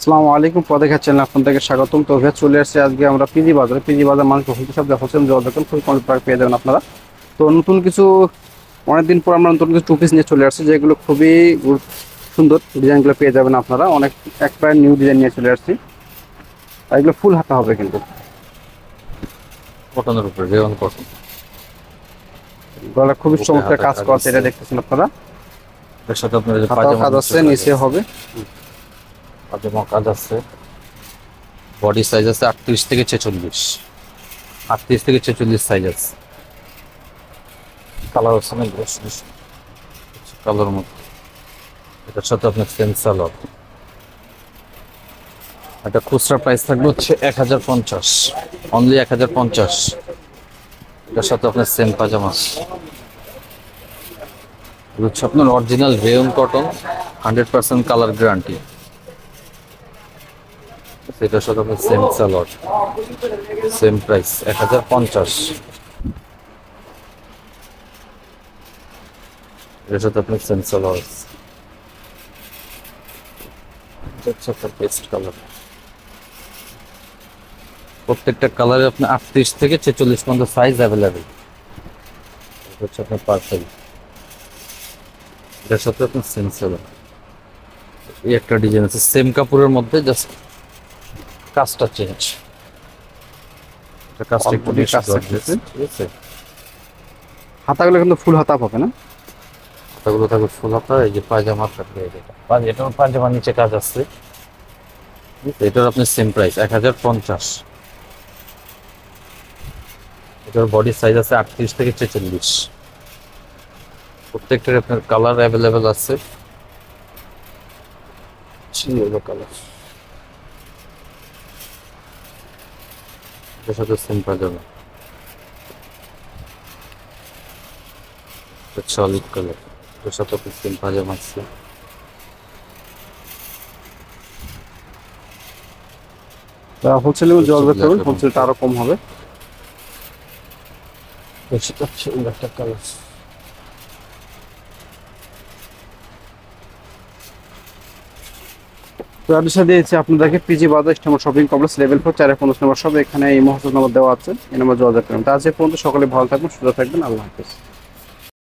আসসালামু আলাইকুম পদে চ্যানেল আপনাদেরকে স্বাগতম। তো ভাই চলে আসছে আজকে আমরা পিজি বাজারে। পিজি বাজার মানুষ হলতে সব দেখাচ্ছেন যে দেখুন খুবই কম প্রায় পেয়ে যাবেন আপনারা। তো নতুন কিছু অনেকদিন পর আমরা নতুন কিছু টু পিস নিয়ে চলে আসছি যেগুলো খুবই সুন্দর ডিজাইনগুলো পেয়ে যাবেন আপনারা। অনেক একবার নিউ ডিজাইন নিয়ে চলে আসছি। আর এগুলো ফুল হাতা হবে কিন্তু। কটনের উপরে রেওয়ান কটন গলা খুবই চমৎকার কাজ করছে এটা। দেখতেছেন আপনারা। এর সাথে আপনার যে কাজ আছে নিচে হবে। পাজামা কাজ আছে। বডি সাইজ আছে আটত্রিশ থেকে ছেচল্লিশ। আটত্রিশ থেকে ছেচল্লিশ সাইজ আছে। কালার আছে না কালার মতো। এটার সাথে আপনার সেন্সার হবে এটা খুচরা প্রাইস থাকবে হচ্ছে এক হাজার পঞ্চাশ। অনলি এক হাজার পঞ্চাশ। এটার সাথে আপনার সেম পাজামা হচ্ছে আপনার original rayon cotton hundred percent colour guarantee সেটার সাথে আপনার সেম সালোয়ার সেম প্রাইস এক হাজার পঞ্চাশ। এটার সাথে আপনার সেম কালার প্রত্যেকটা কালারে আপনার আটত্রিশ থেকে ছেচল্লিশ পর্যন্ত সাইজ অ্যাভেলেবেল হচ্ছে আপনার পার্সেল এটার সাথে আপনার সেন্সর এই একটা ডিজাইন আছে সেম কাপড়ের মধ্যে জাস্ট কাজটা চেঞ্জ এটা কাজটা একটু বেশি। ঠিক আছে? হাতাগুলো কিন্তু ফুল হাতা পাবে না? হাতাগুলো থাকবে ফুল হাতা এই যে পায়জামা থাকবে এই যেটা পায়জামা নিচে কাজ আছে। ঠিক আছে? এটার আপনার সেম প্রাইস এক হাজার পঞ্চাশ। এটার বডি সাইজ আছে আটত্রিশ থেকে ছেচল্লিশ। প্রত্যেকটার আপনার কালার অ্যাভেলেবেল আছে। কালার এটার সাথে সেম পায়জামা সলিড কালার এটার সাথে আপনার সেম পায়জামা আছে হোলসেলে জল করতে হবে হোলসেলটা আরও কম হবে। একটা কালার তো দিয়েছি আপনাদেরকে পিজি বাজার ইস্টামর শপিং কমপ্লেক্স লেভেল ফোর চার পনেরো নম্বর সব এখানে এই মহসুল নম্বর দেওয়া আছে। এই নম্বর যোগাযোগ করবেন তা আজ এ পর্যন্ত সকলে ভালো থাকবেন, সুস্থ থাকবেন, আল্লাহ হাফিজ।